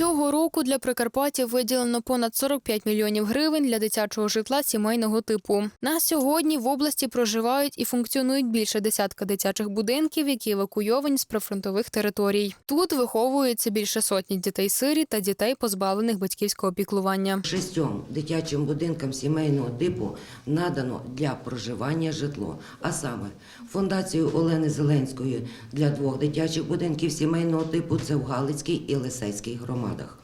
Цього року для Прикарпаття виділено понад 45 мільйонів гривень для дитячого житла сімейного типу. На сьогодні в області проживають і функціонують більше десятка дитячих будинків, які евакуйовані з прифронтових територій. Тут виховується більше сотні дітей-сирі та дітей, позбавлених батьківського піклування. Шістьом дитячим будинкам сімейного типу надано для проживання житло. А саме фундацією Олени Зеленської для двох дитячих будинків сімейного типу це в Галицькій і Лисецькій громадах.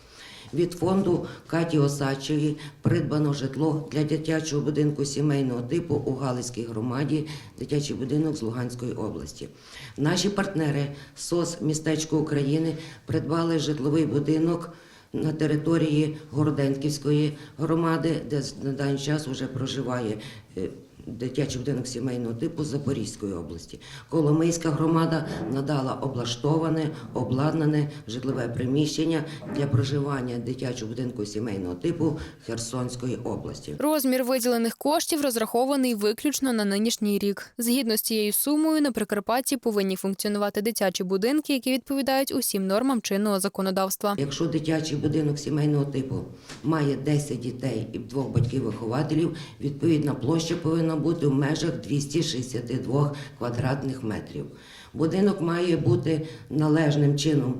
Від фонду Каті Осадчої придбано житло для дитячого будинку сімейного типу у Галицькій громаді, дитячий будинок з Луганської області. Наші партнери СОС Містечко України придбали житловий будинок на території Городенківської громади, де на даний час вже проживає е, дитячий будинок сімейного типу Запорізької області. Коломийська громада надала облаштоване, обладнане житлове приміщення для проживання дитячого будинку сімейного типу Херсонської області. Розмір виділених коштів розрахований виключно на нинішній рік. Згідно з цією сумою, на Прикарпатті повинні функціонувати дитячі будинки, які відповідають усім нормам чинного законодавства. Якщо дитячий будинок сімейного типу має 10 дітей і двох батьків-вихователів, відповідна площа повинна бути в межах 262 квадратних метрів. Будинок має бути належним чином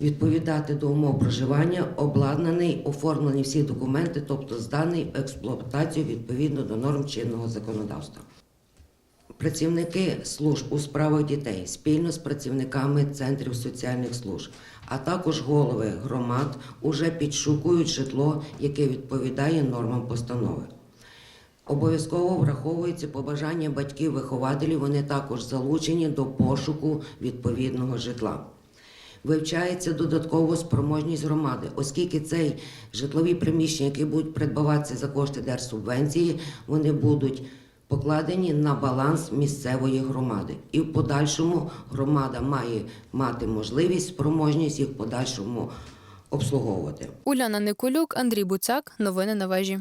відповідати до умов проживання, обладнаний, оформлені всі документи, тобто зданий в експлуатацію відповідно до норм чинного законодавства. Працівники служб у справах дітей спільно з працівниками центрів соціальних служб, а також голови громад уже підшукують житло, яке відповідає нормам постанови. Обов'язково враховується побажання батьків-вихователів, вони також залучені до пошуку відповідного житла. Вивчається додатково спроможність громади, оскільки цей житлові приміщення, які будуть придбаватися за кошти держсубвенції, вони будуть покладені на баланс місцевої громади. І в подальшому громада має мати можливість, спроможність їх в подальшому обслуговувати. Уляна Николюк, Андрій Буцяк. Новини на вежі.